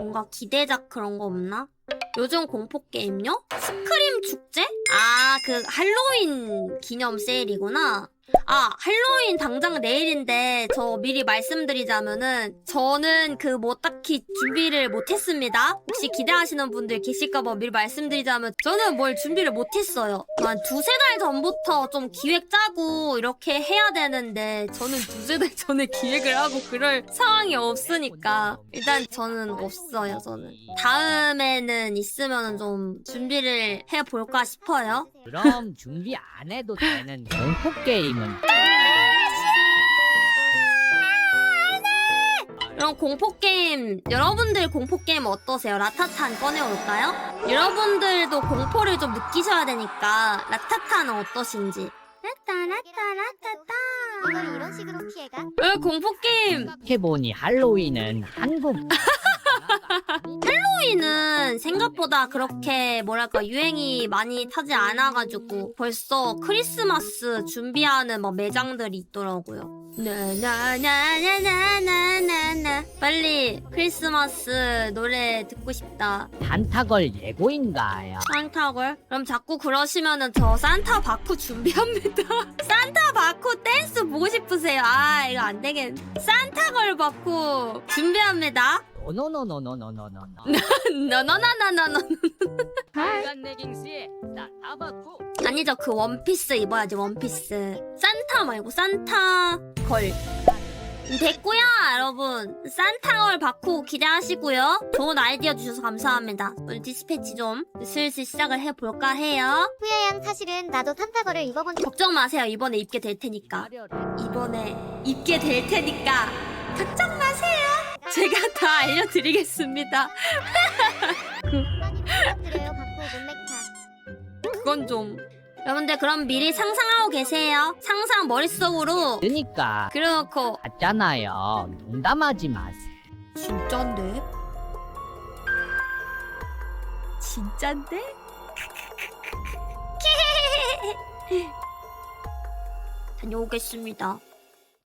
뭔가 기대작 그런 거 없나? 요즘 공포 게임요? 스크림 축제? 아, 그 할로윈 기념 세일이구나. 아, 할로윈 당장 내일인데 저 미리 말씀드리자면은 저는 그 뭐 딱히 준비를 못 했습니다. 혹시 기대하시는 분들 계실까 봐 미리 말씀드리자면 저는 뭘 준비를 못 했어요. 한 두세 달 전부터 좀 기획 짜고 이렇게 해야 되는데 저는 두세 달 전에 기획을 하고 그럴 상황이 없으니까 일단 저는 없어요, 저는. 다음에는 있으면 좀 준비를 해 볼까 싶어요. 그럼 준비 안 해도 되는 공포 게임 은 그럼 공포게임, 여러분들 공포게임 어떠세요? 라타탄 꺼내올까요? 여러분들도 공포를 좀 느끼셔야 되니까, 라타탄은 어떠신지. 라타라타라타타. 이걸 이런 식으로 피해가? 왜 공포게임, 해보니 할로윈은 한국 할로윈은 생각보다 그렇게 뭐랄까 유행이 많이 타지 않아가지고 벌써 크리스마스 준비하는 막 매장들이 있더라고요. 나나나나나나나나 빨리 크리스마스 노래 듣고 싶다. 단타걸 예고인가요? 산타걸? 그럼 자꾸 그러시면은 저 산타 바쿠 준비합니다. 산타 바쿠 댄스 보고 싶으세요? 아 이거 안 되겠. 산타걸 바쿠 준비합니다. 노노노노노노노노 너너너너너너. 시간 내깅 씨 나 타바쿠. 아니죠 그 원피스 입어야지 원피스. 산타 말고 산타. 걸. 됐고요 여러분. 산타걸 바쿠 기대하시고요. 좋은 아이디어 주셔서 감사합니다. 우리 디스패치 좀 슬슬 시작을 해볼까 해요. 후야양 사실은 나도 산타거를 입어본 적 걱정 마세요. 이번에 입게 될 테니까. 이번에 입게 될 테니까. 걱정. 제가 다 알려드리겠습니다. 문맥타 그건 좀. 여러분들 그럼 미리 상상하고 계세요. 상상 머릿속으로 그니까 그려놓고 맞잖아요 농담하지 마세요 진짠데? 진짠데? 다녀오겠습니다.